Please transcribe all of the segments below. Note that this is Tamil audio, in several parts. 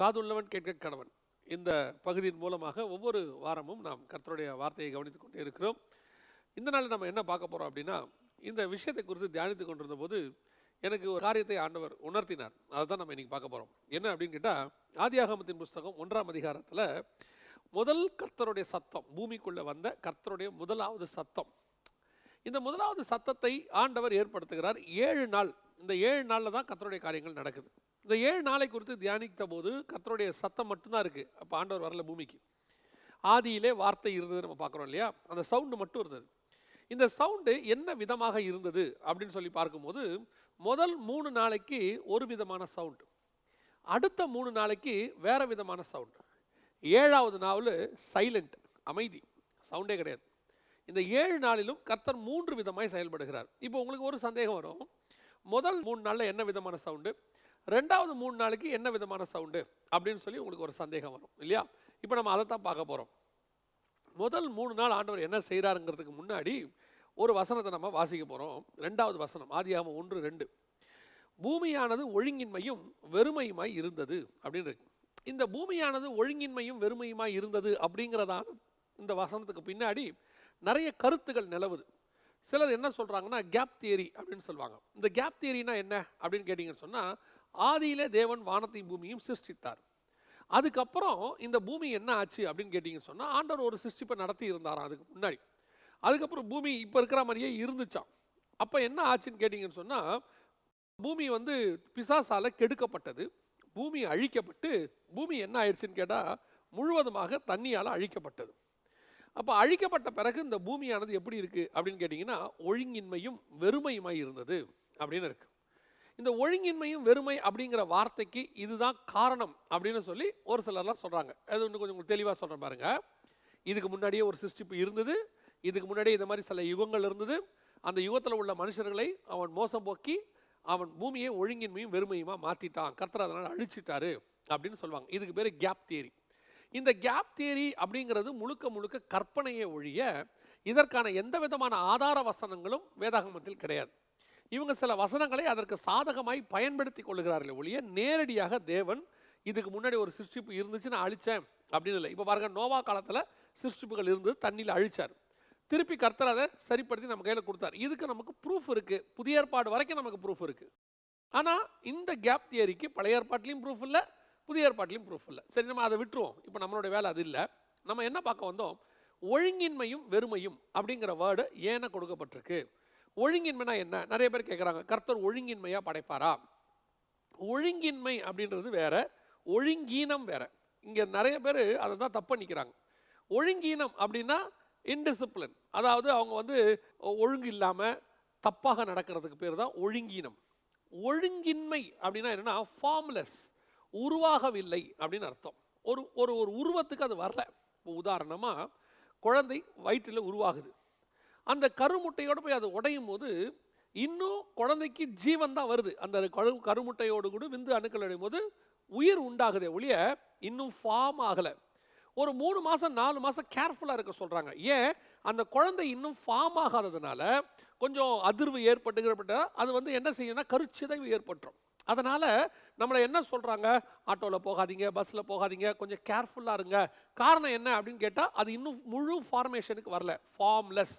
காதுள்ளவன் கேட்க கணவன். இந்த பகுதியின் மூலமாக ஒவ்வொரு வாரமும் நாம் கர்த்தருடைய வார்த்தையை கவனித்துக் கொண்டே இருக்கிறோம். இந்த நாள் நம்ம என்ன பார்க்க போகிறோம் அப்படின்னா இந்த விஷயத்தை குறித்து தியானித்து கொண்டிருந்த போது எனக்கு ஒரு காரியத்தை ஆண்டவர் உணர்த்தினார். அதை தான் நம்ம இன்றைக்கி பார்க்க போகிறோம் என்ன அப்படின்னு கேட்டால் ஆதியாகமத்தின் புஸ்தகம் ஒன்றாம் அதிகாரத்தில் முதல் கர்த்தருடைய சத்தம் பூமிக்குள்ளே வந்த கர்த்தருடைய முதலாவது சத்தம். இந்த முதலாவது சத்தத்தை ஆண்டவர் ஏற்படுத்துகிறார். ஏழு நாள். இந்த ஏழு நாளில் தான் கர்த்தருடைய காரியங்கள் நடக்குது. இந்த ஏழு நாளை குறித்து தியானித்த போது கர்த்தருடைய சத்தம் மட்டும்தான் இருக்குது அப்போ ஆண்டவர் வரல பூமிக்கு. ஆதியிலே வார்த்தை இருந்தது நம்ம பார்க்குறோம் இல்லையா? அந்த சவுண்டு மட்டும் இருந்தது. இந்த சவுண்டு என்ன விதமாக இருந்தது அப்படின்னு சொல்லி பார்க்கும்போது முதல் மூணு நாளைக்கு ஒரு விதமான சவுண்டு அடுத்த மூணு நாளைக்கு வேறு விதமான சவுண்டு ஏழாவது நாள் சைலண்ட் அமைதி. சவுண்டே கிடையாது. இந்த ஏழு நாளிலும் கர்த்தர் மூன்று விதமாய் செயல்படுகிறார். இப்போ உங்களுக்கு ஒரு சந்தேகம் வரும். முதல் மூணு நாளில் என்ன விதமான சவுண்டு ரெண்டாவது மூணு நாளைக்கு என்ன விதமான சவுண்டு அப்படின்னு சொல்லி உங்களுக்கு ஒரு சந்தேகம் வரும் இல்லையா? இப்போ நம்ம அதை தான் பார்க்க போகிறோம் முதல் மூணு நாள் ஆண்டவர் என்ன செய்கிறாருங்கிறதுக்கு முன்னாடி ஒரு வசனத்தை நம்ம வாசிக்க போகிறோம் ரெண்டாவது வசனம் ஆதியாகமம் ஒன்று ரெண்டு. பூமியானது ஒழுங்கின்மையும் வெறுமையுமாய் இருந்தது அப்படின்னு இருக்கு. இந்த பூமியானது ஒழுங்கின்மையும் வெறுமையுமாய் இருந்தது அப்படிங்கிறதான இந்த வசனத்துக்கு பின்னாடி நிறைய கருத்துகள் நிலவுது. சிலர் என்ன சொல்கிறாங்கன்னா கேப் தியரி அப்படின்னு சொல்லுவாங்க. இந்த கேப் தியரினா என்ன அப்படின்னு கேட்டிங்கன்னு சொன்னால் ஆதியிலே தேவன் வானத்தையும் பூமியும் சிருஷ்டித்தார். அதுக்கப்புறம் இந்த பூமி என்ன ஆச்சு அப்படின்னு கேட்டிங்கன்னு சொன்னால் ஆண்டவர் ஒரு சிருஷ்டிப்பை நடத்தி இருந்தாராம் அதுக்கு முன்னாடி. அதுக்கப்புறம் பூமி இப்போ இருக்கிற மாதிரியே இருந்துச்சான் அப்போ என்ன ஆச்சுன்னு கேட்டிங்கன்னு சொன்னால் பூமி வந்து பிசாசால் கெடுக்கப்பட்டது. பூமி அழிக்கப்பட்டு பூமி என்ன ஆயிடுச்சுன்னு கேட்டால் முழுவதுமாக தண்ணியால் அழிக்கப்பட்டது. அப்போ அழிக்கப்பட்ட பிறகு இந்த பூமியானது எப்படி இருக்குது அப்படின்னு கேட்டிங்கன்னா ஒழுங்கின்மையும் வெறுமையுமாய் இருந்தது அப்படின்னு இருக்குது இந்த ஒழுங்கின்மையும் வெறுமை அப்படிங்கிற வார்த்தைக்கு இதுதான் காரணம் அப்படின்னு சொல்லி ஒரு சிலர்லாம் சொல்கிறாங்க அது இன்னும் கொஞ்சம் உங்களுக்கு தெளிவாக சொல்கிறேன் பாருங்க. இதுக்கு முன்னாடியே ஒரு சிருஷ்டிப்பு இருந்தது. இதுக்கு முன்னாடியே இந்த மாதிரி சில யுகங்கள் இருந்தது. அந்த யுகத்தில் உள்ள மனுஷர்களை அவன் மோசம் போக்கி அவன் பூமியை ஒழுங்கின்மையும் வெறுமையுமா மாற்றிட்டான் கர்த்தர் அதனால் அழிச்சிட்டாரு அப்படின்னு சொல்லுவாங்க. இதுக்கு பேர் கேப் தியரி இந்த கேப் தியரி அப்படிங்கிறது முழுக்க முழுக்க கற்பனையை ஒழிய இதற்கான எந்த விதமான ஆதார வசனங்களும் வேதாகமத்தில் கிடையாது. இவங்க சில வசனங்களை அதற்கு சாதகமாய் பயன்படுத்தி கொள்ளுகிறார்கள் ஒழிய நேரடியாக தேவன் இதுக்கு முன்னாடி ஒரு சிருஷ்டிப்பு இருந்துச்சு நான் அழிச்சேன் அப்படின்னு இல்லை. இப்போ பாருங்க நோவா காலத்தில் சிருஷ்டிப்புகள் இருந்து தண்ணியில் அழிச்சார். திருப்பி கர்த்தர் அதை சரிப்படுத்தி நம்ம கையில் கொடுத்தார். இதுக்கு நமக்கு ப்ரூஃப் இருக்குது புதிய ஏற்பாடு வரைக்கும் நமக்கு ப்ரூஃப் இருக்குது ஆனால் இந்த கேப் தியரிக்கு பழைய ஏற்பாட்டிலையும் ப்ரூஃப் இல்லை புதிய ஏற்பாட்டிலையும் ப்ரூஃப் இல்லை. சரி நம்ம அதை விட்டுருவோம். இப்போ நம்மளுடைய வேலை அது இல்லை. நம்ம என்ன பார்க்க வந்தோம்? ஒழுங்கின்மையும் வெறுமையும் அப்படிங்கிற வேர்டு ஏன கொடுக்கப்பட்டிருக்கு. ஒழுங்கின்மைனா என்ன? நிறைய பேர் கேட்குறாங்க கர்த்தர் ஒழுங்கின்மையாக படைப்பாரா? ஒழுங்கின்மை அப்படின்றது வேற ஒழுங்கீனம் வேற. இங்கே நிறைய பேர் அதை தான் தப்பு நிற்கிறாங்க ஒழுங்கீனம் அப்படின்னா இன்டிசிப்ளின் அதாவது அவங்க வந்து ஒழுங்கு இல்லாமல் தப்பாக நடக்கிறதுக்கு பேர் தான் ஒழுங்கீனம். ஒழுங்கின்மை அப்படின்னா என்னன்னா ஃபார்ம்லெஸ் உருவாகவில்லை அப்படின்னு அர்த்தம். ஒரு ஒரு ஒரு உருவத்துக்கு அது வரல. இப்போ உதாரணமாக குழந்தை வயிற்றில் உருவாகுது. அந்த கருமுட்டையோடு போய் அது உடையும் போது இன்னும் குழந்தைக்கு ஜீவன் தான் வருது. அந்த கரு கருமுட்டையோடு கூட விந்து அணுக்கள் அடையும் போது உயிர் உண்டாகுதே ஒழிய இன்னும் ஃபார்ம் ஆகலை. ஒரு மூணு மாதம் நாலு மாதம் கேர்ஃபுல்லாக இருக்க சொல்கிறாங்க ஏன்? அந்த குழந்தை இன்னும் ஃபார்ம் ஆகாததுனால கொஞ்சம் அதிர்வு ஏற்பட்டுகிறப்பட்ட அது வந்து என்ன செய்யணும்னா கருச்சிதைவு ஏற்பட்டுரும். அதனால் நம்மளை என்ன சொல்கிறாங்க ஆட்டோவில் போகாதீங்க பஸ்ஸில் போகாதீங்க கொஞ்சம் கேர்ஃபுல்லாக இருங்க. காரணம் என்ன அப்படின்னு கேட்டால் அது இன்னும் முழு ஃபார்மேஷனுக்கு வரல. ஃபார்ம்லெஸ்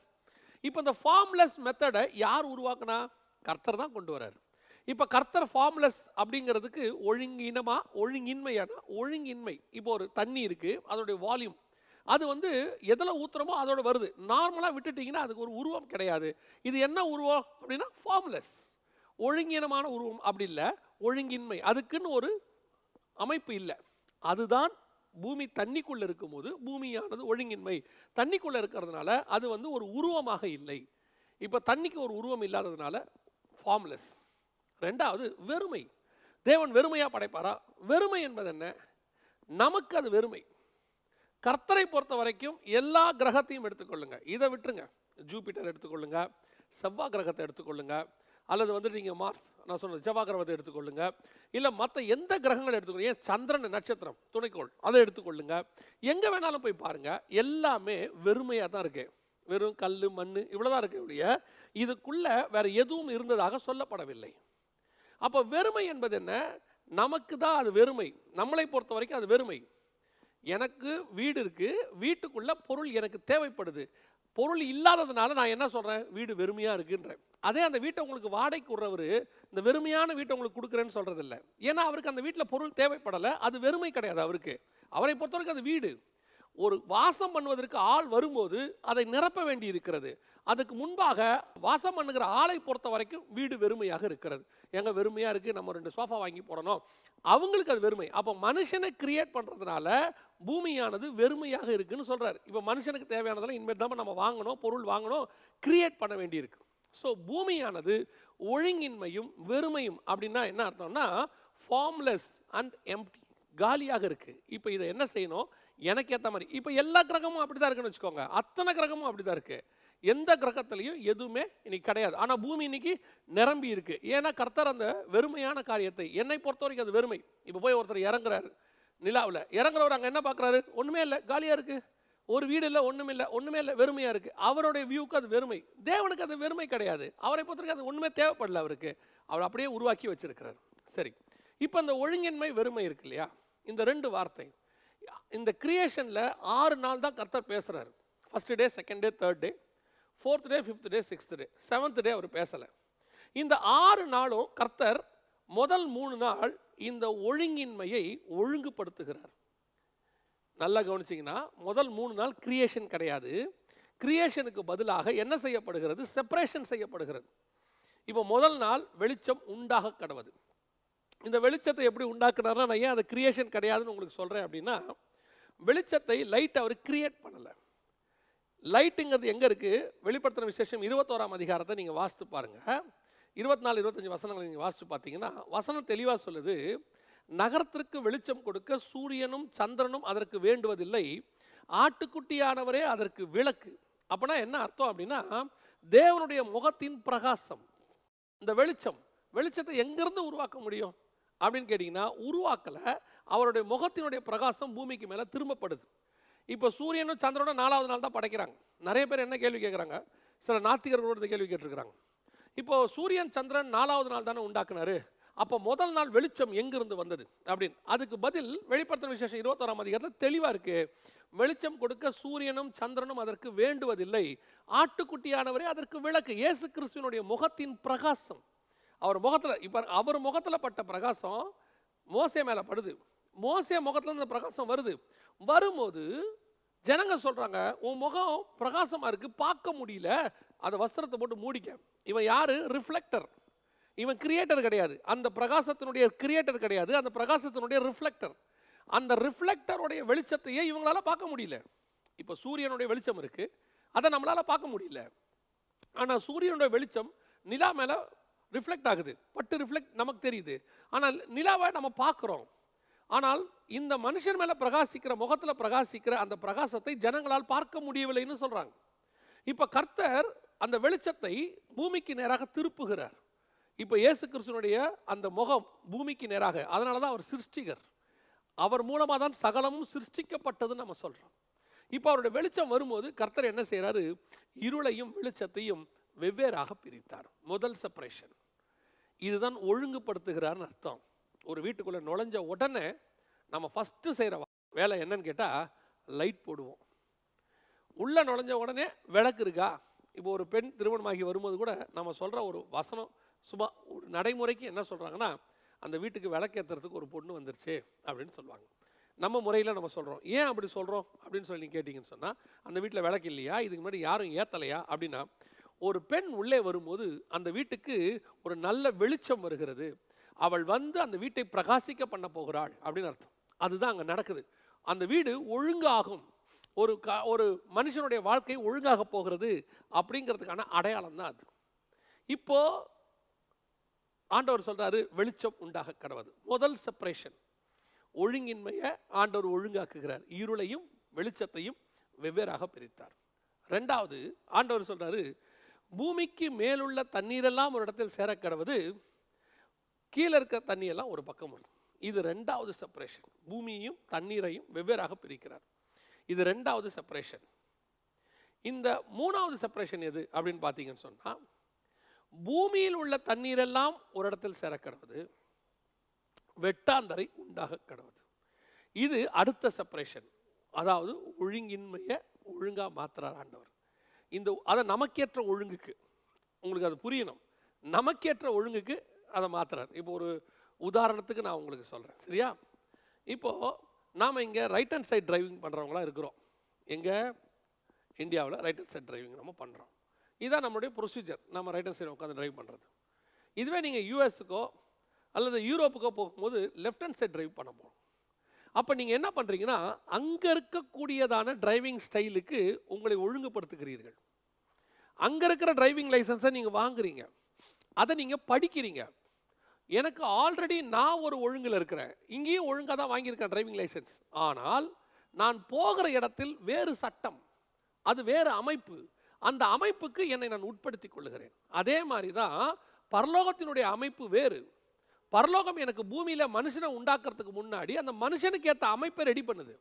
இப்போ இந்த ஃபார்ம்லெஸ் மெத்தடை யார் உருவாக்குனா? கர்த்தர் தான் கொண்டு வராரு இப்போ கர்த்தர் ஃபார்ம்லெஸ் அப்படிங்கிறதுக்கு ஒழுங்கினமாக ஒழுங்கின்மையான ஒழுங்கின்மை. இப்போ ஒரு தண்ணி இருக்குது அதோடைய வால்யூம் அது வந்து எதில் ஊத்துறமோ அதோட வருது. நார்மலாக விட்டுட்டிங்கன்னா அதுக்கு ஒரு உருவம் கிடையாது. இது என்ன உருவம் அப்படின்னா? ஃபார்ம்லெஸ் ஒழுங்கினமான உருவம் அப்படி இல்லை ஒழுங்கின்மை. அதுக்குன்னு ஒரு அமைப்பு இல்லை. அதுதான் பூமி தண்ணிக்குள்ளே இருக்கும்போது பூமியானது ஒழுங்கின்மை. தண்ணிக்குள்ளே இருக்கிறதுனால அது வந்து ஒரு உருவமாக இல்லை. இப்போ தண்ணிக்கு ஒரு உருவம் இல்லாததுனால ஃபார்ம்லெஸ் ரெண்டாவது வெறுமை. தேவன் வெறுமையாக படைப்பாரா? வெறுமை என்பது என்ன? நமக்கு அது வெறுமை. கர்த்தரை பொறுத்த வரைக்கும் எல்லா கிரகத்தையும் எடுத்துக்கொள்ளுங்க. இதை விட்டுருங்க. ஜூபிட்டர் எடுத்துக்கொள்ளுங்க. செவ்வாய் கிரகத்தை எடுத்துக்கொள்ளுங்க. அல்லது வந்து நீங்கள் மார்ஸ் நான் சொன்னது செவ்வாய் கிரகத்தை எடுத்துக்கொள்ளுங்க. இல்லை மற்ற எந்த கிரகங்களை எடுத்துக்கொள்ளுங்க? ஏன் சந்திரன் நட்சத்திரம் துணைக்கோள் அதை எடுத்துக்கொள்ளுங்க. எங்கே வேணாலும் போய் பாருங்கள் எல்லாமே வெறுமையாக தான் இருக்குது வெறும் கல் மண் இவ்வளோதான் இருக்கு ஒழிய இதுக்குள்ளே வேறு எதுவும் இருந்ததாக சொல்லப்படவில்லை. அப்போ வெறுமை என்பது என்ன? நமக்கு தான் அது வெறுமை. நம்மளை பொறுத்த வரைக்கும் அது வெறுமை. எனக்கு வீடு இருக்கு. வீட்டுக்குள்ளே பொருள் எனக்கு தேவைப்படுது. பொருள் இல்லாததுனால நான் என்ன சொல்றேன்? வீடு வெறுமையா இருக்குன்றேன். அதே அந்த வீட்டை உங்களுக்கு வாடகைக்கு விடுறவர் இந்த வெறுமையான வீட்டை உங்களுக்கு கொடுக்குறேன்னு சொல்றது இல்ல ஏன்னா அவருக்கு அந்த வீட்டில் பொருள் தேவைப்படலை. அது வெறுமை கிடையாது அவருக்கு. அவரை பொறுத்தவரைக்கும் அது வீடு. ஒரு வாசம் பண்ணுவதற்கு ஆள் வரும்போது அதை நிரப்ப வேண்டி இருக்கிறது அதுக்கு முன்பாக வாசம் பண்ணுகிற ஆளை பொறுத்த வரைக்கும் வீடு வெறுமையாக இருக்கிறது. எங்கே வெறுமையாக இருக்குது நம்ம ரெண்டு சோஃபா வாங்கி போடணும். அவங்களுக்கு அது வெறுமை. அப்போ மனுஷனை கிரியேட் பண்ணுறதுனால பூமியானது வெறுமையாக இருக்குன்னு சொல்கிறார் இப்போ மனுஷனுக்கு தேவையானதெல்லாம் இனிமேல் தான் நம்ம வாங்கணும் பொருள் வாங்கணும் கிரியேட் பண்ண வேண்டியிருக்கு. ஸோ பூமியானது ஒழுங்கின்மையும் வெறுமையும் அப்படின்னா என்ன அர்த்தம்னா ஃபார்ம்லெஸ் அண்ட் எம்டி காலியாக இருக்குது இப்போ இதை என்ன செய்யணும்? எனக்கு ஏற்ற மாதிரி. இப்போ எல்லா கிரகமும் அப்படி தான் இருக்குன்னு வச்சுக்கோங்க. அத்தனை கிரகமும் அப்படி தான் இருக்குது எந்த கிரகத்துலையும் எதுவுமே இன்னைக்கு கிடையாது. ஆனால் பூமி இன்னைக்கு நிரம்பி இருக்குது ஏன்னா கர்த்தர் அந்த வெறுமையான காரியத்தை என்னை பொறுத்த வரைக்கும் அது வெறுமை. இப்போ போய் ஒருத்தர் இறங்குறாரு நிலாவில். இறங்குறவர் அங்கே என்ன பார்க்குறாரு ஒன்றுமே இல்லை. காலியாக இருக்குது ஒரு வீடு இல்லை ஒன்றுமே இல்லை. ஒன்றுமே இல்லை. வெறுமையாக இருக்குது அவருடைய வியூக்கு அது வெறுமை. தேவனுக்கு அது வெறுமை கிடையாது. அவரை பொறுத்தவரைக்கும் அது ஒன்றுமே தேவைப்படல அவருக்கு. அவர் அப்படியே உருவாக்கி வச்சிருக்கிறார். சரி. இப்போ அந்த ஒழுங்கின்மை வெறுமை இருக்கு இல்லையா? இந்த ரெண்டு வார்த்தை. இந்த கிரியேஷனில் ஆறு நாள் தான் கர்த்தர் பேசுகிறாரு first day second day third day fourth day fifth day sixth day seventh day அவர் பேசலை. இந்த ஆறு நாளும் கர்த்தர் முதல் மூணு நாள் இந்த ஒழுங்கின்மையை ஒழுங்குபடுத்துகிறார். நல்லா கவனிச்சிங்கன்னா முதல் மூணு நாள் கிரியேஷன் கிடையாது. கிரியேஷனுக்கு பதிலாக என்ன செய்யப்படுகிறது? செப்பரேஷன் செய்யப்படுகிறது. இப்போ முதல் நாள் வெளிச்சம் உண்டாக கடவுது. இந்த வெளிச்சத்தை எப்படி உண்டாக்குனார்னா நான் ஏன் அது கிரியேஷன் கிடையாதுன்னு உங்களுக்கு சொல்கிறேன் அப்படின்னா வெளிச்சத்தை லைட் அவர் கிரியேட் பண்ணலை. லைட்டுங்கிறது எங்கே இருக்குது வெளிப்படுத்தின விசேஷம் இருபத்தோராம் அதிகாரத்தை நீங்கள் வாசித்து பாருங்கள் இருபத்தி நாலு இருபத்தஞ்சி வசனங்களை நீங்கள் வாசித்து பார்த்தீங்கன்னா வசனம் தெளிவாக சொல்லுது நகரத்திற்கு வெளிச்சம் கொடுக்க சூரியனும் சந்திரனும் அதற்கு வேண்டுவதில்லை. ஆட்டுக்குட்டியானவரே அதற்கு விளக்கு. அப்போனா என்ன அர்த்தம் அப்படின்னா தேவனுடைய முகத்தின் பிரகாசம். இந்த வெளிச்சம் வெளிச்சத்தை எங்கிருந்து உருவாக்க முடியும்? அப்படின்னு கேட்டிங்கன்னா உருவாக்கலை. அவருடைய முகத்தினுடைய பிரகாசம் பூமிக்கு மேலே திரும்பப்படுது. இப்போ சூரியனும் சந்திரனும் நாலாவது நாள் தான் படைக்கிறாங்க. நிறைய பேர் என்ன கேள்வி கேட்குறாங்க சில நாத்திகர்களோட இந்த கேள்வி கேட்டிருக்கிறாங்க. இப்போ சூரியன் சந்திரன் நாலாவது நாள் தானே உண்டாக்குனாரு? அப்போ முதல் நாள் வெளிச்சம் எங்கிருந்து வந்தது? அப்படின்னு. அதுக்கு பதில் வெளிப்படுத்தின விசேஷம் இருபத்தோராம் அதிகாரத்தில் தெளிவாக இருக்கு. வெளிச்சம் கொடுக்க சூரியனும் சந்திரனும் அதற்கு வேண்டுவதில்லை. ஆட்டுக்குட்டியானவரே அதற்கு விளக்கு. இயேசு கிறிஸ்துவனுடைய முகத்தின் பிரகாசம். அவர் முகத்தில் இப்போ அவர் முகத்தில் பட்ட பிரகாசம் மோசே மேலே படுது. மோசே முகத்தில் இந்த பிரகாசம் வருது. வரும்போது ஜனங்க சொல்கிறாங்க உன் முகம் பிரகாசமாக இருக்கு பார்க்க முடியல. அதை வஸ்திரத்தை போட்டு மூடிக்க. இவன் யாரு? ரிஃப்ளெக்டர் இவன் கிரியேட்டர் கிடையாது. அந்த பிரகாசத்தினுடைய கிரியேட்டர் கிடையாது. அந்த பிரகாசத்தினுடைய ரிஃப்ளெக்டர் அந்த ரிஃப்ளெக்டருடைய வெளிச்சத்தையே இவங்களால பார்க்க முடியல. இப்போ சூரியனுடைய வெளிச்சம் இருக்கு. அதை நம்மளால பார்க்க முடியல. ஆனால் சூரியனுடைய வெளிச்சம் நிலா மேலே ரிஃப்ளெக்ட் ஆகுது. பட்டு ரிஃப்ளெக்ட் நமக்கு தெரியுது. ஆனால் நிலாவை நம்ம பார்க்குறோம். ஆனால் இந்த மனுஷன் மேலே பிரகாசிக்கிற முகத்தில் பிரகாசிக்கிற அந்த பிரகாசத்தை ஜனங்களால் பார்க்க முடியவில்லைன்னு சொல்கிறாங்க இப்போ கர்த்தர் அந்த வெளிச்சத்தை பூமிக்கு நேராக திருப்புகிறார். இப்போ இயேசு கிறிஸ்துனுடைய அந்த முகம் பூமிக்கு நேராக அதனால தான் அவர் சிருஷ்டிகர். அவர் மூலமாக தான் சகலமும் சிருஷ்டிக்கப்பட்டதுன்னு நம்ம சொல்கிறோம் இப்போ அவருடைய வெளிச்சம் வரும்போது கர்த்தர் என்ன செய்கிறாரு இருளையும் வெளிச்சத்தையும் வெவ்வேறாக பிரித்தார். முதல் செப்பரேஷன் இதுதான் ஒழுங்குபடுத்துகிறார்னு அர்த்தம். ஒரு வீட்டுக்குள்ளே நுழைஞ்ச உடனே நம்ம ஃபஸ்ட்டு செய்கிற வேலை என்னன்னு கேட்டால் லைட் போடுவோம். உள்ளே நுழைஞ்ச உடனே விளக்கு இருக்கா? இப்போ ஒரு பெண் திருமணமாகி வரும்போது கூட நம்ம சொல்கிற ஒரு வசனம் சும்மா ஒரு நடைமுறைக்கு என்ன சொல்கிறாங்கன்னா அந்த வீட்டுக்கு விளக்கேற்றுறதுக்கு ஒரு பொண்ணு வந்துருச்சு அப்படின்னு சொல்லுவாங்க. நம்ம முறையில் நம்ம சொல்கிறோம் ஏன் அப்படி சொல்கிறோம் அப்படின்னு சொல்லி நீங்கள் கேட்டிங்கன்னு சொன்னால் அந்த வீட்டில் விளக்கு இல்லையா? இதுக்கு முன்னாடி யாரும் ஏற்றலையா அப்படின்னா ஒரு பெண் உள்ளே வரும்போது அந்த வீட்டுக்கு ஒரு நல்ல வெளிச்சம் வருகிறது. அவள் வந்து அந்த வீட்டை பிரகாசிக்க பண்ண போகிறாள் அப்படின்னு அர்த்தம். அதுதான் அங்கே நடக்குது. அந்த வீடு ஒழுங்காகும். ஒரு க ஒரு மனுஷனுடைய வாழ்க்கை ஒழுங்காக போகிறது அப்படிங்கிறதுக்கான அடையாளம் தான் அது. இப்போ ஆண்டவர் சொல்கிறாரு வெளிச்சம் உண்டாக கடவுது. முதல் செப்பரேஷன் ஒழுங்கின்மையை ஆண்டவர் ஒழுங்காக்குகிறார். இருளையும் வெளிச்சத்தையும் வெவ்வேறாக பிரித்தார். ரெண்டாவது ஆண்டவர் சொல்கிறாரு பூமிக்கு மேலுள்ள தண்ணீரெல்லாம் ஒரு இடத்தில் சேர கிடவது கீழே இருக்க தண்ணியெல்லாம் ஒரு பக்கம் வரும் இது ரெண்டாவது செப்பரேஷன் பூமியையும் தண்ணீரையும் வெவ்வேறாக பிரிக்கிறார். இது ரெண்டாவது செப்பரேஷன் இந்த மூணாவது செப்பரேஷன் எது அப்படின்னு பார்த்தீங்கன்னு சொன்னால் பூமியில் உள்ள தண்ணீரெல்லாம் ஒரு இடத்தில் சேர கிடவது வெட்டாந்தரை உண்டாக கிடவது இது அடுத்த செப்பரேஷன் அதாவது ஒழுங்கின்மையை ஒழுங்காக மாத்துறார் ஆண்டவர். இந்த அதை நமக்கேற்ற ஒழுங்குக்கு உங்களுக்கு அது புரியணும். நமக்கேற்ற ஒழுங்குக்கு அதை மாற்றுறார் இப்போ ஒரு உதாரணத்துக்கு நான் உங்களுக்கு சொல்கிறேன் சரியா? இப்போது நாம் இங்கே ரைட் ஹேண்ட் சைட் டிரைவிங் பண்ணுறவங்களா இருக்கிறோம். எங்கே? இந்தியாவில் ரைட் ஹேண்ட் சைட் டிரைவிங் நம்ம பண்ணுறோம் இதான் நம்மளுடைய ப்ரொசீஜர் நம்ம ரைட் ஹேண்ட் சைடு உட்காந்து டிரைவ் பண்ணுறது இதுவே நீங்கள் யூஎஸுக்கோ அல்லது யூரோப்புக்கோ போகும்போது லெஃப்ட் ஹேண்ட் சைட் டிரைவ் பண்ண போகிறோம் அப்போ நீங்கள் என்ன பண்ணுறீங்கன்னா அங்கே இருக்கக்கூடியதான டிரைவிங் ஸ்டைலுக்கு உங்களை ஒழுங்குபடுத்துகிறீர்கள். அங்கே இருக்கிற டிரைவிங் லைசன்ஸை நீங்கள் வாங்குறீங்க. அதை நீங்கள் படிக்கிறீங்க. எனக்கு ஆல்ரெடி நான் ஒரு ஒழுங்கில் இருக்கிறேன். இங்கேயும் ஒழுங்காக தான் வாங்கியிருக்கேன் டிரைவிங் லைசன்ஸ் ஆனால் நான் போகிற இடத்தில் வேறு சட்டம் அது வேறு அமைப்பு அந்த அமைப்புக்கு என்னை நான் உட்படுத்தி கொள்கிறேன் அதே மாதிரி தான் பரலோகத்தினுடைய அமைப்பு வேறு. பரலோகம் எனக்கு பூமியில் மனுஷனை உண்டாக்குறதுக்கு முன்னாடி அந்த மனுஷனுக்கு ஏற்ற அமைப்பை ரெடி பண்ணுது.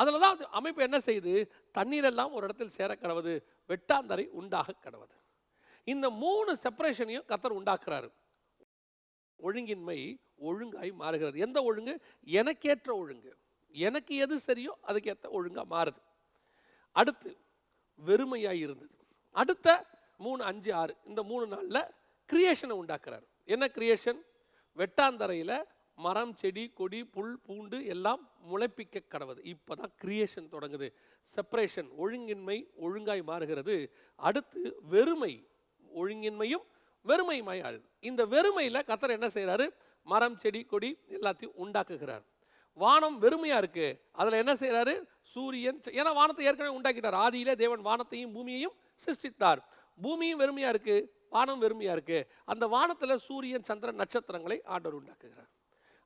அதில் தான் அது அமைப்பு என்ன செய்யுது? தண்ணீரெல்லாம் ஒரு இடத்தில் சேர கடவுது வெட்டாந்தரை உண்டாக கடவுது. இந்த மூணு செப்பரேஷனையும் கத்தர் உண்டாக்குறாரு. ஒழுங்கின்மை ஒழுங்காய் மாறுகிறது. எந்த ஒழுங்கு? எனக்கேற்ற ஒழுங்கு. எனக்கு எது சரியோ அதுக்கேற்ற ஒழுங்கா மாறுது. அடுத்து வெறுமையாக இருந்தது. அடுத்த மூணு அஞ்சு ஆறு இந்த மூணு நாளில் கிரியேஷனை உண்டாக்குறாரு. என்ன கிரியேஷன் வெட்டாந்தரையில் மரம் செடி கொடி புல் பூண்டு எல்லாம் முளைப்பிக்க கடவுது. இப்போ தான் கிரியேஷன் தொடங்குது. செப்பரேஷன் ஒழுங்கின்மை ஒழுங்காய் மாறுகிறது. அடுத்து வெறுமை ஒழுங்கின்மையும் வெறுமையுமாய் ஆறுது. இந்த வெறுமையில் கத்தர் என்ன செய்கிறாரு மரம் செடி கொடி எல்லாத்தையும் உண்டாக்குகிறார். வானம் வெறுமையா இருக்கு. அதுல என்ன செய்கிறாரு சூரியன் ஏன்னா வானத்தை ஏற்கனவே உண்டாக்கிட்டார். ஆதியிலே தேவன் வானத்தையும் பூமியையும் சிருஷ்டித்தார். பூமியும் வெறுமையா இருக்கு. வானம் வெறுமையா இருக்கு. அந்த வானத்துல சூரியன் சந்திரன் நட்சத்திரங்களை ஆண்டவர் உண்டாக்குகிறார்.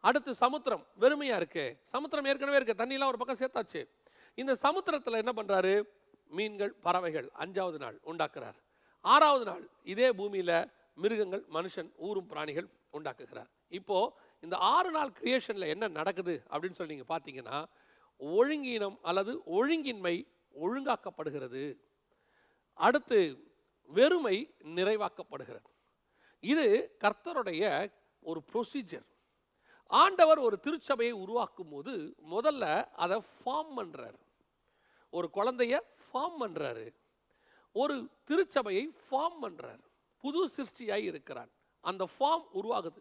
அடுத்து சமுத்திரம் வெறுமையா இருக்கு. சமுத்திரம் ஏற்கனவே இருக்குது தண்ணியெலாம் ஒரு பக்கம் சேர்த்தாச்சு. இந்த சமுத்திரத்துல என்ன பண்றாரு? மீன்கள் பறவைகள் அஞ்சாவது நாள் உண்டாக்குறார். ஆறாவது நாள் இதே பூமியில மிருகங்கள் மனுஷன் ஊரும் பிராணிகள் உண்டாக்குகிறார். இப்போ இந்த ஆறு நாள் கிரியேஷன்ல என்ன நடக்குது அப்படின்னு சொல்லி நீங்கள் பார்த்தீங்கன்னா ஒழுங்கீனம் அல்லது ஒழுங்கின்மை ஒழுங்காக்கப்படுகிறது. அடுத்து வெறுமை நிறைவாக்கப்படுகிறது. இது கர்த்தருடைய ஒரு ப்ரொசீஜர் ஆண்டவர் ஒரு திருச்சபையை உருவாக்கும் போது முதல்ல அதை ஃபார்ம் பண்ணுறாரு ஒரு குழந்தைய ஃபார்ம் பண்ணுறாரு ஒரு திருச்சபையை ஃபார்ம் பண்ணுறார் புது சிருஷ்டியாக இருக்கிறான் அந்த ஃபார்ம் உருவாகுது.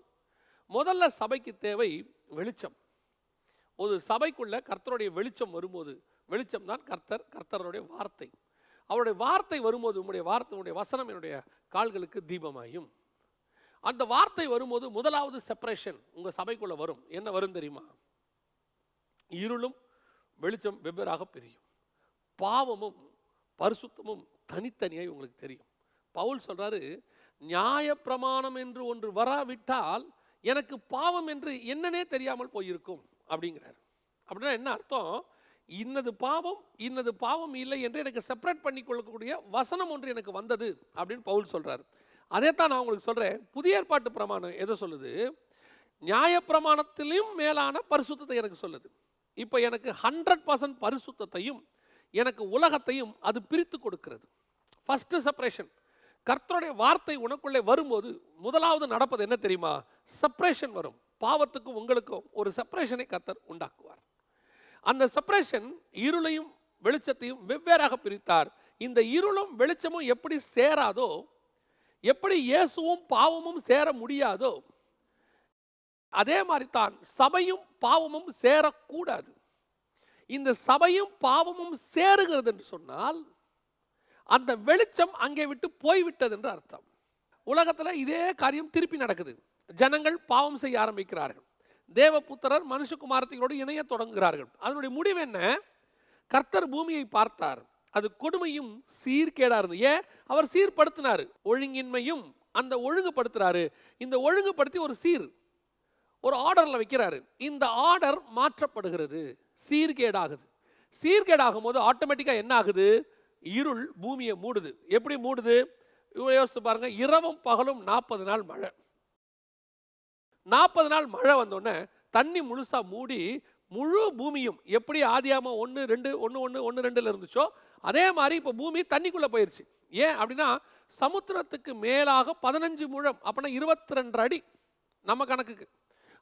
முதல்ல சபைக்கு தேவை வெளிச்சம். ஒரு சபைக்குள்ள கர்த்தருடைய வெளிச்சம் வரும்போது வெளிச்சம் தான் கர்த்தர் கர்த்தருடைய வார்த்தை. அவருடைய வார்த்தை வரும்போது உம்முடைய வார்த்தை உம்முடைய வசனம் என்னுடைய கால்களுக்கு தீபமாயும். அந்த வார்த்தை வரும்போது முதலாவது செப்பரேஷன் உங்கள் சபைக்குள்ளே வரும். என்ன வரும் தெரியுமா? இருளும் வெளிச்சம் வெவ்வேறாக பிரியும். பாவமும் பரிசுத்தமும் தனித்தனியாக உங்களுக்கு தெரியும். பவுல் சொல்கிறாரு நியாயப்பிரமாணம் என்று ஒன்று வராவிட்டால் எனக்கு பாவம் என்று என்னன்னே தெரியாமல் போயிருக்கும். அப்படிங்கிறார். அப்படின்னா என்ன அர்த்தம்? இன்னது பாவம் இன்னது பாவம் இல்லை என்று எனக்கு செப்பரேட் பண்ணி கொள்ளக்கூடிய வசனம் ஒன்று எனக்கு வந்தது அப்படின்னு பவுல் சொல்கிறார் அதே தான் நான் உங்களுக்கு சொல்கிறேன் புதிய ஏற்பாட்டு பிரமாணம் எதை சொல்லுது? நியாயப்பிரமாணத்திலையும் மேலான பரிசுத்தத்தை எனக்கு சொல்லுது. இப்போ எனக்கு ஹண்ட்ரட் பர்சன்ட் பரிசுத்தையும் எனக்கு உலகத்தையும் அது பிரித்து கொடுக்கிறது. ஃபஸ்ட்டு செப்பரேஷன் கர்த்தருடைய வார்த்தை உனக்குள்ளே வரும்போது முதலாவது நடப்பது என்ன தெரியுமா? செப்பரேஷன் வரும். பாவத்துக்கும் உங்களுக்கும் ஒரு செப்பரேஷனை கர்த்தர் உண்டாக்குவார். அந்த செப்பரேஷன் இருளையும் வெளிச்சத்தையும் வெவ்வேறாக பிரித்தார். இந்த இருளும் வெளிச்சமும் எப்படி சேராதோ எப்படி இயேசுவும் பாவமும் சேர முடியாதோ அதே மாதிரி தான் சபையும் பாவமும் சேரக்கூடாது. இந்த சபையும் பாவமும் சேருகிறது என்று சொன்னால் அந்த வெளிச்சம் அங்கே விட்டு போய்விட்டது என்று அர்த்தம். உலகத்தில் இதே காரியம் திருப்பி நடக்குது. ஜனங்கள் பாவம் செய்ய ஆரம்பிக்கிறார்கள். தேவபுத்திரர் மனுஷகுமாரத்திகளோடு இணைய தொடங்குகிறார்கள். அதனுடைய முடிவு என்ன? கர்த்தர் பூமியை பார்த்தார். அது கொடுமையும் சீர்கேடா இருந்தது. ஏன்? அவர் சீர்படுத்தினார். ஒழுங்கின்மையும் அந்த ஒழுங்குபடுத்துறாரு. இந்த ஒழுங்குபடுத்தி ஒரு சீர் ஒரு ஆர்டரில் வைக்கிறாரு. இந்த ஆர்டர் மாற்றப்படுகிறது. சீர்கேடாகுது. சீர்கேடாகும் போது ஆட்டோமேட்டிக்காக என்ன ஆகுது? இருள் பூமியை மூடுது. எப்படி மூடுது? யோசித்து பாருங்கள் பாருங்க. இரவும் பகலும் நாற்பது நாள் மழை. நாற்பது நாள் மழை வந்தோடனே தண்ணி முழுசா மூடி முழு பூமியும் எப்படி ஆதியாம ஒன்று ரெண்டு ஒன்று ஒன்று ஒன்று ரெண்டுல இருந்துச்சோ அதே மாதிரி இப்போ பூமி தண்ணிக்குள்ளே போயிருச்சு. ஏன் அப்படின்னா சமுத்திரத்துக்கு மேலாக பதினஞ்சு முழம் அப்படின்னா இருபத்தி ரெண்டு அடி நம்ம கணக்குக்கு.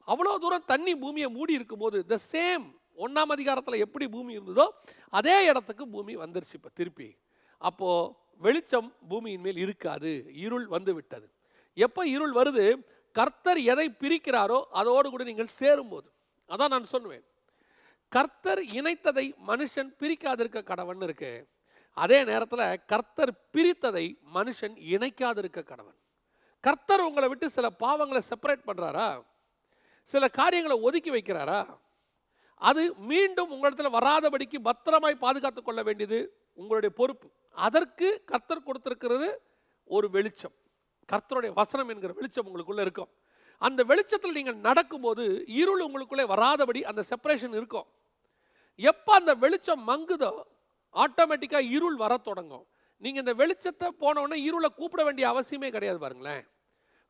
அவ்வளோ தூரம் தண்ணி பூமியை மூடி இருக்கும்போது த சேம் ஒன்றாம் அதிகாரத்தில் எப்படி பூமி இருந்ததோ அதே இடத்துக்கு பூமி வந்துருச்சு இப்போ திருப்பி. அப்போது வெளிச்சம் பூமியின் மேல் இருக்காது இருள் வந்து விட்டது. எப்போ இருள் வருது? கர்த்தர் எதை பிரிக்கிறாரோ அதோடு கூட நீங்கள் சேரும்போது. அதான் நான் சொல்லுவேன். கர்த்தர் இணைத்ததை மனுஷன் பிரிக்காதிருக்க கடவன் இருக்கு. அதே நேரத்தில் கர்த்தர் பிரித்ததை மனுஷன் இணைக்காதிருக்க கடவன். கர்த்தர் உங்களை விட்டு சில பாவங்களை செப்பரேட் பண்ணுறாரா சில காரியங்களை ஒதுக்கி வைக்கிறாரா? அது மீண்டும் உங்களிடத்தில் வராதபடிக்கு பத்திரமாய் பாதுகாத்து கொள்ள வேண்டியது உங்களுடைய பொறுப்பு. அதற்கு கர்த்தர் கொடுத்துருக்கிறது ஒரு வெளிச்சம். கர்த்தருடைய வசனம் என்கிற வெளிச்சம் உங்களுக்குள்ளே இருக்கும். அந்த வெளிச்சத்தில் நீங்கள் நடக்கும்போது இருள் உங்களுக்குள்ளே வராதபடி அந்த செப்பரேஷன் இருக்கும். எப்போ அந்த வெளிச்சம் மங்குதோ ஆட்டோமேட்டிக்காக இருள் வர தொடங்கும். நீங்கள் இந்த வெளிச்சத்தை போனவுடனே இருளை கூப்பிட வேண்டிய அவசியமே கிடையாது பாருங்களேன்.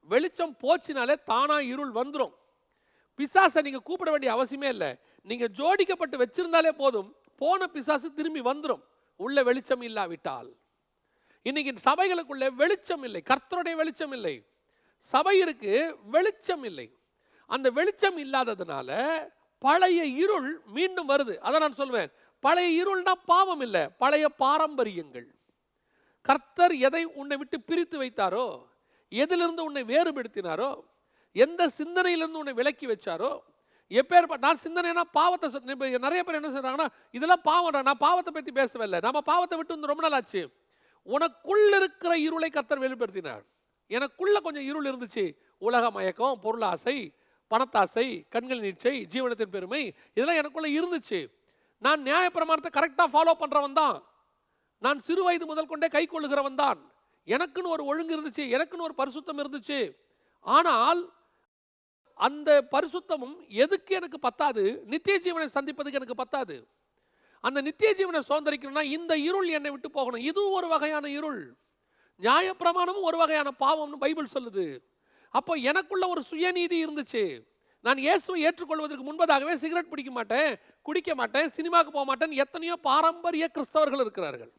வெளிச்சம் போச்சுனாலே தானாக இருள் வந்துடும் பிசாசை நீங்கள் கூப்பிட வேண்டிய அவசியமே இல்லை. நீங்கள் ஜோடிக்கப்பட்டு வச்சிருந்தாலே போதும். போன பிசாசு திரும்பி வந்துடும் உள்ள வெளிச்சம் இல்லாவிட்டால். இன்னைக்கு சபைகளுக்குள்ளே வெளிச்சம் இல்லை. கர்த்தருடைய வெளிச்சம் இல்லை. சபையிற்கு வெளிச்சம் இல்லை. அந்த வெளிச்சம் இல்லாததுனால பழைய இருள் மீண்டும் வருது. அதை நான் சொல்வேன். பழைய இருள்னா பாவம் இல்லை. பழைய பாரம்பரியங்கள். கர்த்தர் எதை உன்னை விட்டு பிரித்து வைத்தாரோ எதிலிருந்து உன்னை வேறுபடுத்தினாரோ எந்த சிந்தனையிலிருந்து உன்னை விலக்கி வச்சாரோ எப்பேற்ப நான் சிந்தனைனா பாவத்தை நிறைய பேர் என்ன சொல்கிறாங்கன்னா இதெல்லாம் பாவம்டா. நான் பாவத்தை பற்றி பேசவே இல்லை. நம்ம பாவத்தை விட்டு வந்து ரொம்ப நாள் ஆச்சு. உனக்குள்ள இருக்கிற இருளை கத்தர் வெளிப்படுத்தினார். எனக்குள்ள கொஞ்சம் இருள் இருந்துச்சு. உலக மயக்கம் பொருளாசை பணத்தாசை கண்கள் நீச்சை ஜீவனத்தின் பெருமை இதெல்லாம் எனக்குள்ள இருந்துச்சு. நான் நியாயப்பிரமாணத்தை கரெக்டாக ஃபாலோ பண்ணுறவன் தான். நான் சிறு வயது முதல் கொண்டே கை கொள்ளுகிறவன் தான். எனக்குன்னு ஒரு ஒழுங்கு இருந்துச்சு. எனக்குன்னு ஒரு பரிசுத்தம் இருந்துச்சு. ஆனால் அந்த பரிசுத்தமும் எதுக்கு எனக்கு பத்தாது? நித்திய ஜீவனை சந்திப்பதுக்கு எனக்கு பத்தாது. அந்த நித்திய ஜீவனை சுதந்திரிக்கணும்னா இந்த இருள் என்னை விட்டு போகணும். இதுவும் ஒரு வகையான இருள். நியாயப்பிரமாணமும் ஒரு வகையான பாவம்னு பைபிள் சொல்லுது. அப்போ எனக்குள்ள ஒரு சுயநீதி இருந்துச்சு. நான் இயேசுவை ஏற்றுக்கொள்வதற்கு முன்பதாகவே சிகரெட் பிடிக்க மாட்டேன் குடிக்க மாட்டேன் சினிமாவுக்கு போக மாட்டேன் எத்தனையோ பாரம்பரிய கிறிஸ்தவர்கள் இருக்கிறார்கள்.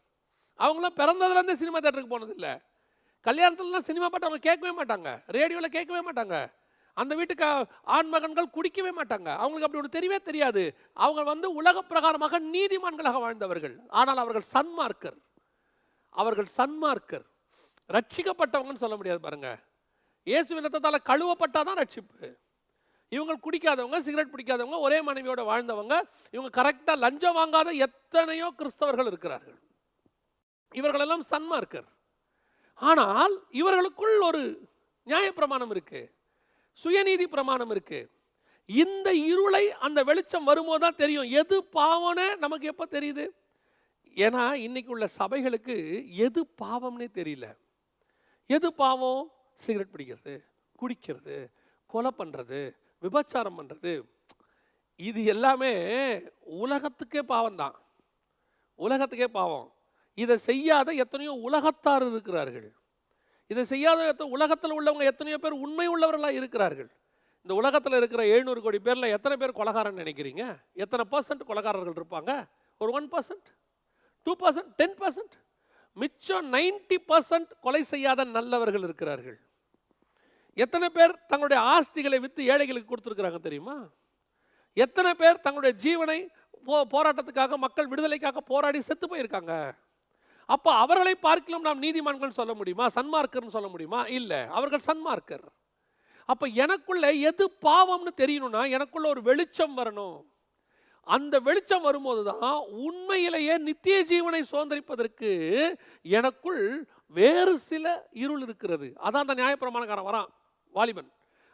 அவங்களாம் பிறந்ததுலேருந்தே சினிமா தேட்டருக்கு போனதில்லை. கல்யாணத்துலலாம் சினிமா பாட்டு அவங்க கேட்கவே மாட்டாங்க. ரேடியோவில் கேட்கவே மாட்டாங்க. அந்த வீட்டுக்கு ஆண் மகன்கள் குடிக்கவே மாட்டாங்க. அவங்களுக்கு அப்படி ஒன்று தெரியவே தெரியாது. அவங்க வந்து உலக பிரகாரமாக நீதிமான்களாக வாழ்ந்தவர்கள். ஆனால் அவர்கள் சன்மார்க்கர். அவர்கள் சன்மார்க்கர். ரட்சிக்கப்பட்டவங்கன்னு சொல்ல முடியாது பாருங்க. இயேசுவின் ரத்தத்தால் கழுவப்பட்டாதான் ரட்சிப்பு. இவங்க குடிக்காதவங்க சிகரெட் பிடிக்காதவங்க ஒரே மனைவியோட வாழ்ந்தவங்க இவங்க கரெக்டாக லஞ்சம் வாங்காத எத்தனையோ கிறிஸ்தவர்கள் இருக்கிறார்கள். இவர்களெல்லாம் சன்மார்க்கர். ஆனால் இவர்களுக்குள் ஒரு நியாயப்பிரமாணம் இருக்குது சுயநீதி பிரமாணம் இருக்குது இந்த இருளை அந்த வெளிச்சம் வரும்போது தான் தெரியும். எது பாவம்னு நமக்கு எப்போ தெரியுது? ஏன்னா இன்றைக்கி உள்ள சபைகளுக்கு எது பாவம்னே தெரியல. எது பாவம்? சிகரெட் பிடிக்கிறது குடிக்கிறது கொலை பண்ணுறது விபச்சாரம் பண்ணுறது இது எல்லாமே உலகத்துக்கே பாவம்தான் உலகத்துக்கே பாவம். இதை செய்யாத எத்தனையோ உலகத்தார் இருக்கிறார்கள். இதை செய்யாத உலகத்தில் உள்ளவங்க எத்தனையோ பேர் உண்மை உள்ளவர்களாக இருக்கிறார்கள். இந்த உலகத்தில் இருக்கிற எழுநூறு கோடி பேரில் எத்தனை பேர் கொலகாரன் நினைக்கிறீங்க? எத்தனை பர்சன்ட் கொலகாரர்கள் இருப்பாங்க? ஒரு one percent two percent ten percent மிச்சம் நைன்டி பர்சன்ட் கொலை செய்யாத நல்லவர்கள் இருக்கிறார்கள். எத்தனை பேர் தங்களுடைய ஆஸ்திகளை விற்று ஏழைகளுக்கு கொடுத்துருக்குறாங்க தெரியுமா? எத்தனை பேர் தங்களுடைய ஜீவனை போ போராட்டத்துக்காக மக்கள் விடுதலைக்காக போராடி செத்து போயிருக்காங்க? அப்போ அவர்களை பார்க்கலாம் நாம் நீதிமான்கள் சொல்ல முடியுமா? சன்மார்க்கர்னு சொல்ல முடியுமா? இல்லை. அவர்கள் சன்மார்க்கர். அப்போ எனக்குள்ள எது பாவம்னு தெரியணும்னா எனக்குள்ள ஒரு வெளிச்சம் வரணும். அந்த வெளிச்சம் வரும்போது தான் உண்மையிலேயே நித்திய ஜீவனை சுதந்திரிப்பதற்கு எனக்குள் வேறு சில இருள் இருக்கிறது. அதான் அந்த நியாயப்பிரமாணக்காரன் வரான் வாலிபன்.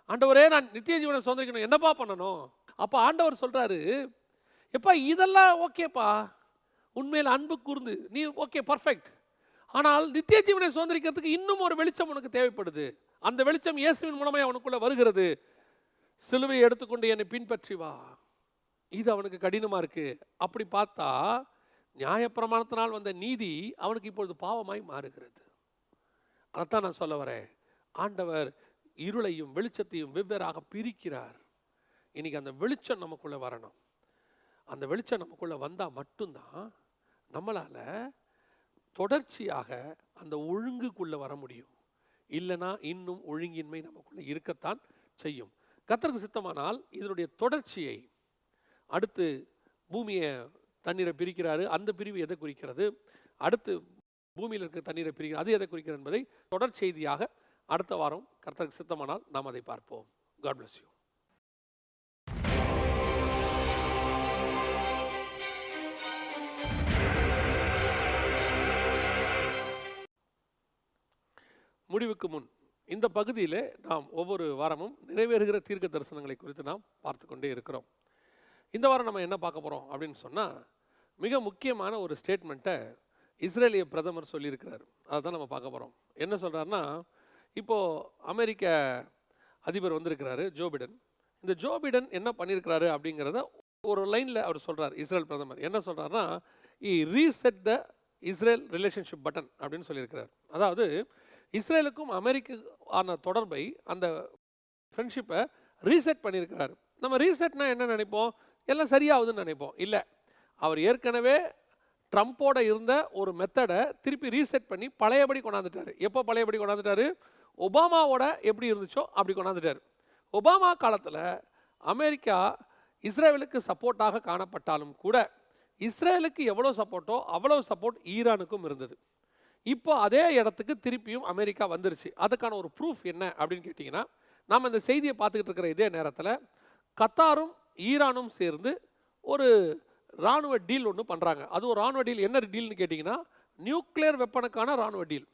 ஆண்டவரே நான் நித்திய ஜீவனை சுதந்திரிக்கணும். என்னப்பா பண்ணணும்? அப்போ ஆண்டவர் சொல்றாரு எப்பா இதெல்லாம் ஓகேப்பா. உண்மையில் அன்பு கூர்ந்து நீ ஓகே பர்ஃபெக்ட் ஆனால் நித்திய ஜீவனை சுதந்திரிக்கிறதுக்கு இன்னும் ஒரு வெளிச்சம் உனக்கு தேவைப்படுது. அந்த வெளிச்சம் இயேசுவின் மூலமாக அவனுக்குள்ள வருகிறது. சிலுவையை எடுத்துக்கொண்டு என்னை பின்பற்றி வா. இது அவனுக்கு கடினமாக இருக்கு. அப்படி பார்த்தா நியாயப்பிரமாணத்தினால் வந்த நீதி அவனுக்கு இப்பொழுது பாவமாய் மாறுகிறது. அதைத்தான் நான் சொல்ல வரேன். ஆண்டவர் இருளையும் வெளிச்சத்தையும் வெவ்வேறாக பிரிக்கிறார். இன்னைக்கு அந்த வெளிச்சம் நமக்குள்ளே வரணும். அந்த வெளிச்சம் நமக்குள்ளே வந்தால் மட்டும்தான் நம்மளால் தொடர்ச்சியாக அந்த ஒழுங்குக்குள்ளே வர முடியும். இல்லைனா இன்னும் ஒழுங்கின்மை நமக்குள்ளே இருக்கத்தான் செய்யும். கர்த்தருக்கு சித்தமானால் இதனுடைய தொடர்ச்சியை அடுத்து பூமியை தண்ணீரை பிரிக்கிறாரு. அந்த பிரிவு எதை குறிக்கிறது? அடுத்து பூமியில் இருக்க தண்ணீரை பிரிக்கிறது அது எதை குறிக்கிறது என்பதை தொடர் செய்தியாக அடுத்த வாரம் கர்த்தருக்கு சித்தமானால் நாம் அதை பார்ப்போம். காட் பிளஸ் யூ முடிவுக்கு முன் இந்த பகுதியில் நாம் ஒவ்வொரு வாரமும் நிறைவேறுகிற தீர்க்க தரிசனங்களை குறித்து நாம் பார்த்து கொண்டே இருக்கிறோம். இந்த வாரம் நம்ம என்ன பார்க்க போகிறோம் அப்படின்னு சொன்னால் மிக முக்கியமான ஒரு ஸ்டேட்மெண்ட்டை இஸ்ரேலிய பிரதமர் சொல்லியிருக்கிறார். அதை தான் நம்ம பார்க்க போகிறோம் என்ன சொல்கிறாருன்னா இப்போது அமெரிக்க அதிபர் வந்திருக்கிறாரு ஜோ பிடன். இந்த ஜோ பிடன் என்ன பண்ணியிருக்கிறாரு அப்படிங்கிறத ஒரு லைனில் அவர் சொல்கிறார் இஸ்ரேல் பிரதமர். என்ன சொல்கிறாருன்னா இ reset the Israel relationship button அப்படின்னு சொல்லியிருக்கிறார். அதாவது இஸ்ரேலுக்கும் அமெரிக்க ஆன தொடர்பை அந்த ஃப்ரெண்ட்ஷிப்பை ரீசெட் பண்ணியிருக்கிறாரு. நம்ம ரீசெட்னா என்ன நினைப்போம்? எல்லாம் சரியாகுதுன்னு நினைப்போம். இல்லை. அவர் ஏற்கனவே ட்ரம்ப்போட இருந்த ஒரு மெத்தடை திருப்பி ரீசெட் பண்ணி பழையபடி கொண்டாந்துட்டாரு. எப்போ பழையபடி கொண்டாந்துட்டாரு? ஒபாமாவோட எப்படி இருந்துச்சோ அப்படி கொண்டாந்துட்டாரு. ஒபாமா காலத்தில் அமெரிக்கா இஸ்ரேலுக்கு சப்போர்ட்டாக காணப்பட்டாலும் கூட இஸ்ரேலுக்கு எவ்வளோ சப்போர்ட்டோ அவ்வளோ சப்போர்ட் ஈரானுக்கும் இருந்தது. இப்போ அதே இடத்துக்கு திருப்பியும் அமெரிக்கா வந்துருச்சு. அதுக்கான ஒரு ப்ரூஃப் என்ன அப்படின்னு கேட்டிங்கன்னா நாம் இந்த செய்தியை பார்த்துக்கிட்டு இருக்கிற இதே நேரத்தில் கத்தாரும் ஈரானும் சேர்ந்து ஒரு ராணுவ டீல் ஒன்று பண்ணுறாங்க அது ஒரு ராணுவ டீல் என்ன டீல்னு கேட்டிங்கன்னா நியூக்ளியர் வெப்பனுக்கான ராணுவ டீல்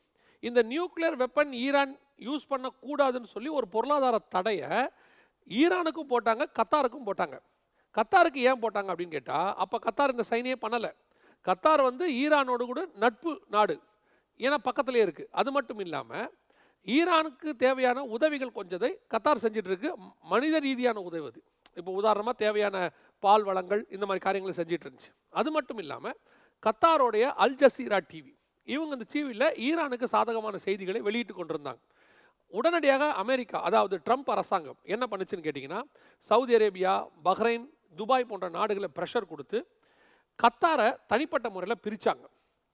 இந்த நியூக்ளியர் வெப்பன் ஈரான் யூஸ் பண்ணக்கூடாதுன்னு சொல்லி ஒரு பொருளாதார தடையை ஈரானுக்கும் போட்டாங்க கத்தாருக்கும் போட்டாங்க. கத்தாருக்கு ஏன் போட்டாங்க அப்படின்னு கேட்டால் அப்போ கத்தார் இந்த சைனையே பண்ணலை. கத்தார் வந்து ஈரானோடு கூட நட்பு நாடு. ஏன்னா பக்கத்துலேயே இருக்குது அது மட்டும் இல்லாமல் ஈரானுக்கு தேவையான உதவிகள் கொஞ்சதை கத்தார் செஞ்சிட்ருக்கு. மனித ரீதியான உதவி அது. இப்போ உதாரணமாக தேவையான பால் வளங்கள் இந்த மாதிரி காரியங்களை செஞ்சிட்டு இருந்துச்சு அது மட்டும் இல்லாமல் கத்தாரோடைய அல் ஜசீரா டிவி இவங்க இந்த டிவியில் ஈரானுக்கு சாதகமான செய்திகளை வெளியிட்டு கொண்டிருந்தாங்க. உடனடியாக அமெரிக்கா அதாவது ட்ரம்ப் அரசாங்கம் என்ன பண்ணுச்சுன்னு கேட்டிங்கன்னா சவுதி அரேபியா பஹ்ரைன் துபாய் போன்ற நாடுகளை ப்ரெஷர் கொடுத்து கத்தாரை தனிப்பட்ட முறையில் பிரித்தாங்க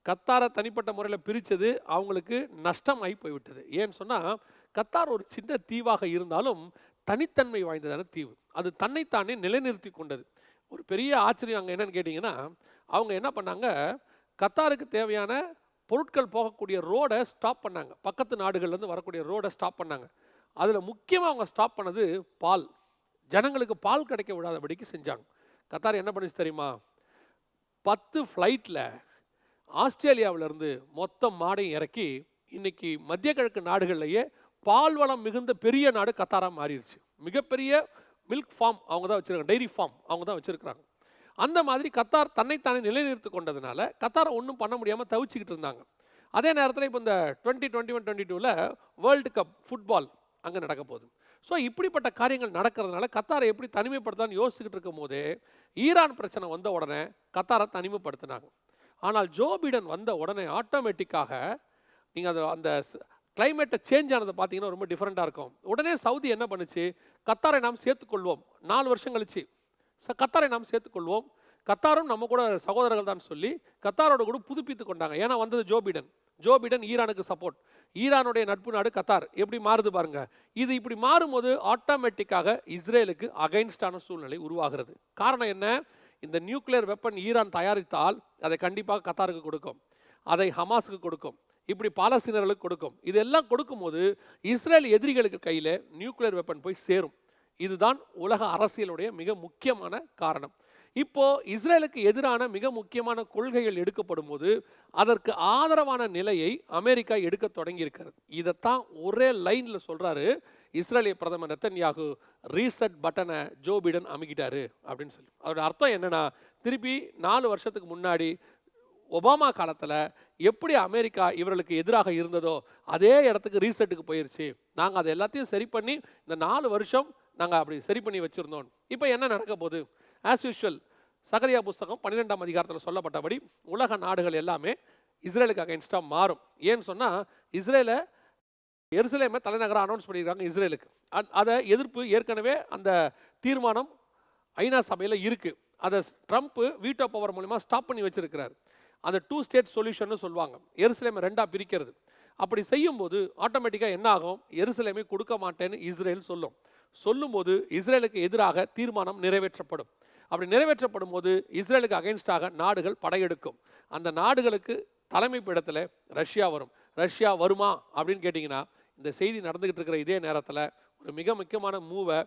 கத்தாரை தனிப்பட்ட முறையில் பிரித்தது அவங்களுக்கு நஷ்டமாகி போய்விட்டது. ஏன்னு சொன்னால் கத்தார் ஒரு சின்ன தீவாக இருந்தாலும் தனித்தன்மை வாய்ந்ததான தீவு. அது தன்னைத்தானே நிலைநிறுத்தி கொண்டது. ஒரு பெரிய ஆச்சரியம் அங்கே என்னன்னு கேட்டிங்கன்னா அவங்க என்ன பண்ணாங்க? கத்தாருக்கு தேவையான பொருட்கள் போகக்கூடிய ரோடை ஸ்டாப் பண்ணாங்க. பக்கத்து நாடுகள்லேருந்து வரக்கூடிய ரோடை ஸ்டாப் பண்ணாங்க. அதில் முக்கியமாக அவங்க ஸ்டாப் பண்ணது பால். ஜனங்களுக்கு பால் கிடைக்க விடாதபடிக்கு செஞ்சாங்க. கத்தார் என்ன பண்ணுச்சு தெரியுமா? பத்து ஃப்ளைட்டில் ஆஸ்திரேலியாவிலேருந்து மொத்த மாடையும் இறக்கி இன்னைக்கு மத்திய கிழக்கு நாடுகள்லேயே பால் வளம் மிகுந்த பெரிய நாடு கத்தாராக மாறிடுச்சு. மிகப்பெரிய மில்க் ஃபார்ம் அவங்க தான் வச்சுருக்காங்க டைரி ஃபார்ம் அவங்க தான் வச்சுருக்கிறாங்க. அந்த மாதிரி கத்தார் தன்னைத்தானே நிலைநிறுத்தி கொண்டதுனால கத்தாரை ஒன்றும் பண்ண முடியாமல் தவிச்சிக்கிட்டு இருந்தாங்க. அதே நேரத்தில் இப்போ இந்த டுவெண்ட்டி டுவெண்ட்டி ஒன் டுவெண்ட்டி டூவில் வேர்ல்டு கப் ஃபுட்பால் அங்கே நடக்க போகுது. ஸோ இப்படிப்பட்ட காரியங்கள் நடக்கிறதுனால கத்தாரை எப்படி தனிமைப்படுத்தான்னு யோசிச்சுக்கிட்டு இருக்கும் போதே ஈரான் பிரச்சனை வந்த உடனே கத்தாரை தனிமைப்படுத்தினாங்க. ஆனால் ஜோ பிடன் வந்த உடனே ஆட்டோமேட்டிக்காக நீங்கள் அது அந்த கிளைமேட்டை சேஞ்ச் ஆனதை பார்த்தீங்கன்னா ரொம்ப டிஃப்ரெண்ட்டாக இருக்கும். உடனே சவுதி என்ன பண்ணுச்சு? கத்தாரை நாம் சேர்த்துக்கொள்வோம் நாலு வருஷம் கழிச்சு. ச கத்தாரை நாம் சேர்த்துக்கொள்வோம் கத்தாரும் நம்ம கூட சகோதரர்கள் தான் சொல்லி கத்தாரோட கூட புதுப்பித்து கொண்டாங்க. ஏன்னா வந்தது ஜோ பிடன். ஜோ பிடன் ஈரானுக்கு சப்போர்ட் ஈரானுடைய நட்பு நாடு கத்தார். எப்படி மாறுது பாருங்க. இது இப்படி மாறும்போது ஆட்டோமேட்டிக்காக இஸ்ரேலுக்கு அகைன்ஸ்டான சூழ்நிலை உருவாகிறது. காரணம் என்ன? இந்த நியூக்ளியர் வெப்பன் ஈரான் தயாரித்தால் அதை கண்டிப்பாக கத்தாருக்கு கொடுக்கும். அதை ஹமாஸுக்கு கொடுக்கும். இப்படி பாலஸ்தீனர்களுக்கு கொடுக்கும். இதெல்லாம் கொடுக்கும்போது இஸ்ரேல் எதிரிகளுக்கு கையில் நியூக்ளியர் வெப்பன் போய் சேரும். இதுதான் உலக அரசியலுடைய மிக முக்கியமான காரணம். இப்போ இஸ்ரேலுக்கு எதிரான மிக முக்கியமான கொள்கைகள் எடுக்கப்படும் போது அதற்கு ஆதரவான நிலையை அமெரிக்கா எடுக்க தொடங்கி இருக்கிறது இதைத்தான் ஒரே லைன்ல சொல்றாரு. இஸ்ரேலிய பிரதமர் நெத்தன்யாகு ரீசெட் பட்டனை ஜோ பிடன் அமுக்கிட்டாரு அப்படின்னு சொல்லி. அதோட அர்த்தம் என்னன்னா திருப்பி நாலு வருஷத்துக்கு முன்னாடி ஒபாமா காலத்தில் எப்படி அமெரிக்கா இவர்களுக்கு எதிராக இருந்ததோ அதே இடத்துக்கு ரீசெட்டுக்கு போயிருச்சு. நாங்கள் அதை எல்லாத்தையும் சரி பண்ணி இந்த நாலு வருஷம் நாங்கள் அப்படி சரி பண்ணி வச்சுருந்தோம். இப்போ என்ன நடக்க போகுது? ஆஸ் யூஷுவல் சகரியா புஸ்தகம் பன்னிரெண்டாம் அதிகாரத்தில் சொல்லப்பட்டபடி உலக நாடுகள் எல்லாமே இஸ்ரேலுக்கு அகைன்ஸ்டாக மாறும். ஏன்னு சொன்னால் இஸ்ரேலை எருசலேமை தலைநகரம் அனௌன்ஸ் பண்ணியிருக்காங்க இஸ்ரேலுக்கு. அதை எதிர்ப்பு ஏற்கனவே அந்த தீர்மானம் ஐநா சபையில் இருக்குது அதை ட்ரம்ப்பு வீட்டோ பவர் மூலிமா ஸ்டாப் பண்ணி வச்சுருக்கிறார். அந்த டூ ஸ்டேட் சொல்யூஷன்னு சொல்லுவாங்க. எருசலேமை ரெண்டாக பிரிக்கிறது. அப்படி செய்யும்போது ஆட்டோமேட்டிக்காக என்ன ஆகும்? எருசலேமை கொடுக்க மாட்டேன்னு இஸ்ரேல் சொல்லும். சொல்லும்போது இஸ்ரேலுக்கு எதிராக தீர்மானம் நிறைவேற்றப்படும். அப்படி நிறைவேற்றப்படும் போது இஸ்ரேலுக்கு அகைன்ஸ்டாக நாடுகள் படையெடுக்கும். அந்த நாடுகளுக்கு தலைமை இடத்துல ரஷ்யா வரும். ரஷ்யா வருமா? அப்படின்னு கேட்டிங்கன்னா இந்த செய்தி நடந்துக்கிட்டு இருக்கிற இதே நேரத்தில் ஒரு மிக முக்கியமான மூவை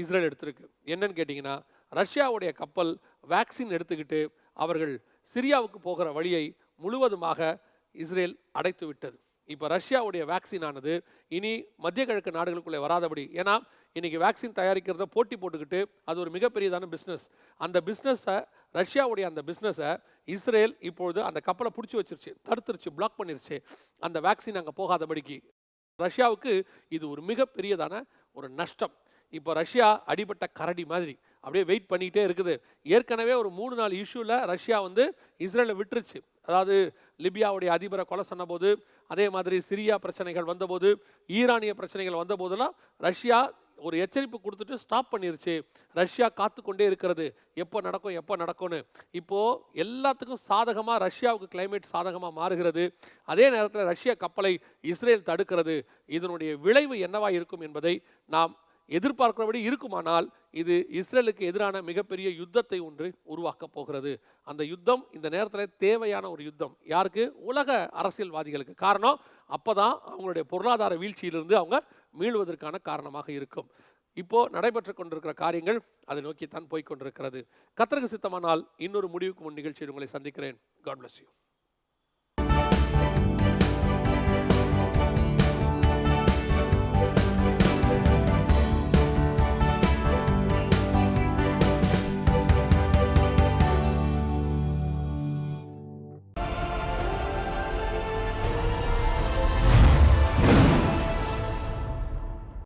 இஸ்ரேல் எடுத்திருக்கு. என்னன்னு கேட்டிங்கன்னா ரஷ்யாவுடைய கப்பல் வேக்சின் எடுத்துக்கிட்டு அவர்கள் சிரியாவுக்கு போகிற வழியை முழுவதுமாக இஸ்ரேல் அடைத்து விட்டது. இப்போ ரஷ்யாவுடைய வேக்சின் ஆனது இனி மத்திய கிழக்கு நாடுகளுக்குள்ளே வராதபடி ஏன்னா இன்றைக்கி வேக்சின் தயாரிக்கிறத போட்டி போட்டுக்கிட்டு அது ஒரு மிகப்பெரியதான பிஸ்னஸ் அந்த பிஸ்னஸை ரஷ்யாவுடைய அந்த பிஸ்னஸை இஸ்ரேல் இப்பொழுது அந்த கப்பலை பிடிச்சி வச்சிருச்சு தடுத்துருச்சு பிளாக் பண்ணிருச்சு. அந்த வேக்சின் அங்கே போகாதபடிக்கு ரஷ்யாவுக்கு இது ஒரு மிகப்பெரியதான ஒரு நஷ்டம். இப்போ ரஷ்யா அடிபட்ட கரடி மாதிரி அப்படியே வெயிட் பண்ணிகிட்டே இருக்குது. ஏற்கனவே ஒரு மூணு நாலு இஷ்யூவில் ரஷ்யா வந்து இஸ்ரேலை விட்டுருச்சு. அதாவது லிபியாவுடைய அதிபரை கொலை சொன்னபோது அதே மாதிரி சிரியா பிரச்சனைகள் வந்தபோது ஈரானிய பிரச்சனைகள் வந்தபோதெல்லாம் ரஷ்யா ஒரு எச்சரிப்பு கொடுத்துட்டு ஸ்டாப் பண்ணிருச்சு. ரஷ்யா காத்து கொண்டே இருக்கிறது. எப்போ நடக்கும் எப்போ நடக்கும்னு. இப்போது எல்லாத்துக்கும் சாதகமாக ரஷ்யாவுக்கு கிளைமேட் சாதகமாக மாறுகிறது. அதே நேரத்தில் ரஷ்ய கப்பலை இஸ்ரேல் தடுக்கிறது. இதனுடைய விளைவு என்னவாக இருக்கும் என்பதை நாம் எதிர்பார்க்கிறபடி இருக்குமானால் இது இஸ்ரேலுக்கு எதிரான மிகப்பெரிய யுத்தத்தை ஒன்று உருவாக்கப் போகிறது. அந்த யுத்தம் இந்த நேரத்தில் தேவையான ஒரு யுத்தம். யாருக்கு? உலக அரசியல்வாதிகளுக்கு. காரணம் அப்போ தான் அவங்களுடைய பொருளாதார வீழ்ச்சியிலிருந்து அவங்க மீளுவதற்கான காரணமாக இருக்கும். இப்போ நடைபெற்று கொண்டிருக்கிற காரியங்கள் அதை நோக்கித்தான் போய்க் கொண்டிருக்கிறது. கத்தருக்கு சித்தமானால் இன்னொரு முடிவுக்கு முன் நிகழ்ச்சியில் உங்களை சந்திக்கிறேன். God bless you